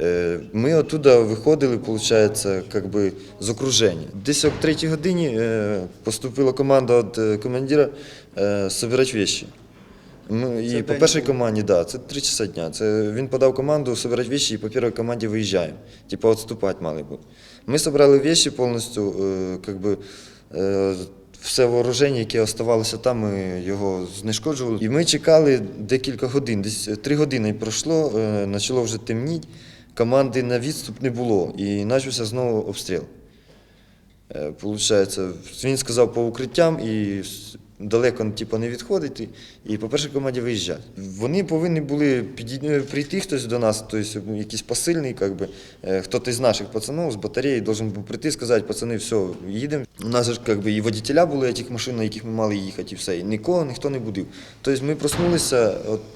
Е, Ми оттуда виходили, виходить, как би, з окруження. Десь о третій годині е, поступила команда від е, командира собирати вещи. Ми, і по першій команді, да, це три часа дня. Це він подав команду собирати вещи і по першій команді виїжджаємо. Типа відступати мали б. Ми собрали вещи повністю, как би, все вооруження, яке оставалося там, ми його знешкоджували. І ми чекали декілька годин. Десь три години пройшло, почало вже темніти, команди на відступ не було. І почався знову обстріл. Е, Получається, він сказав по укриттям і далеко типу, не відходити, і по першій команді виїжджати. Вони повинні були прийти хтось до нас, тобто якийсь посильний, как би, е, хтось із наших пацанів з батареї должен був прийти і сказати, пацани, все, їдемо. У нас ж как би, і водителя були цих машин, на яких ми мали їхати, і все. І нікого ніхто не будив. Тобто ми проснулися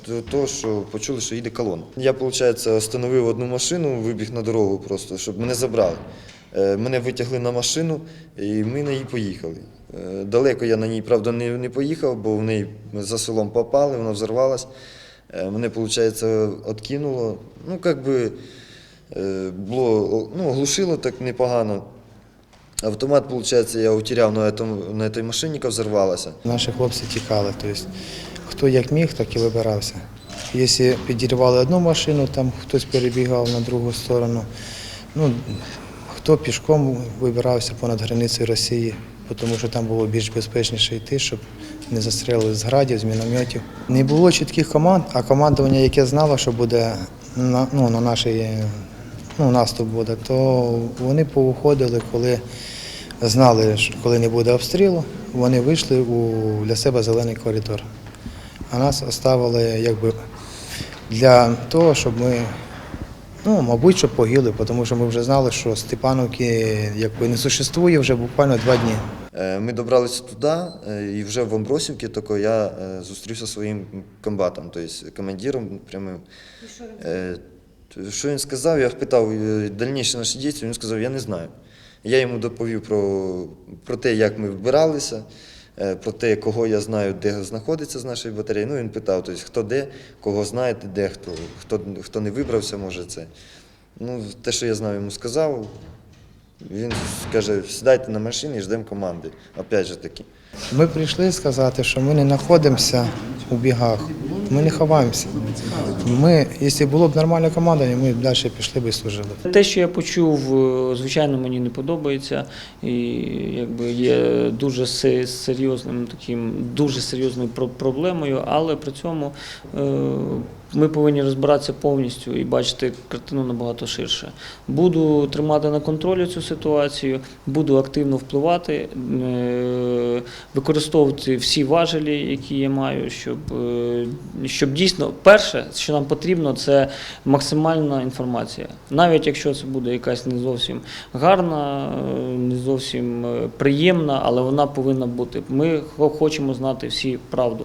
від того, що почули, що їде колона. Я, виходить, остановив одну машину, вибіг на дорогу просто, щоб мене забрали. Е, Мене витягли на машину, і ми на ній поїхали. Е, Далеко я на ній, правда, не, не поїхав, бо в неї за селом попали, вона взорвалась. Е, Мене, виходить, відкинуло. Ну, як би е, було, ну, глушило так непогано. Автомат, виходить, я утеряв на, этом, на цій машині, взорвалася. Наші хлопці тікали. Тобто, хто як міг, так і вибирався. Якщо підірвали одну машину, там хтось перебігав на другу сторону. Ну, хто пішком вибирався понад границею Росії, тому що там було більш безпечніше йти, щоб не застрелили з градів, з мінометів. Не було чітких команд, а командування, яке знало, що буде на, ну, на нашій ну, наступ буде, то вони повиходили, коли знали, що коли не буде обстрілу, вони вийшли у для себе зелений коридор. А нас оставили якби для того, щоб ми, ну, мабуть, щоб погибли, тому що ми вже знали, що Степановки якби не существує вже буквально два дні. Е, Ми добралися туди, е, і вже в Амбросівці тако я е, зустрівся зі своїм комбатом, тобто командиром прямим. Що він сказав? Я питав е, дальніші наші дії, він сказав, я не знаю. Я йому доповів про, про те, як ми вбиралися, про те, кого я знаю, де знаходиться з нашої батареї. Ну, він питав, тобто, хто де, кого знаєте, де хто, хто, хто не вибрався, може це. Ну, те, що я знав, йому сказав. Він каже, сідайте на машині і ждемо команди. Опять же таки. Ми прийшли сказати, що ми не знаходимося у бігах, ми не ховаємося. Ми, якщо було б нормальне команда, ми б далі пішли б і служили. Те, що я почув, е, звичайно, мені не подобається, і якби є дуже серйозним таким, дуже серйозною про- проблемою, але при цьому е, ми повинні розбиратися повністю і бачити картину набагато ширше. Буду тримати на контролі цю ситуацію, буду активно впливати, е, використовувати всі важелі, які я маю, щоб, е, щоб дійсно перше, що нам потрібно, це максимальна інформація. Навіть якщо це буде якась не зовсім гарна, е, не зовсім приємна, але вона повинна бути. Ми хо- хочемо знати всі правду.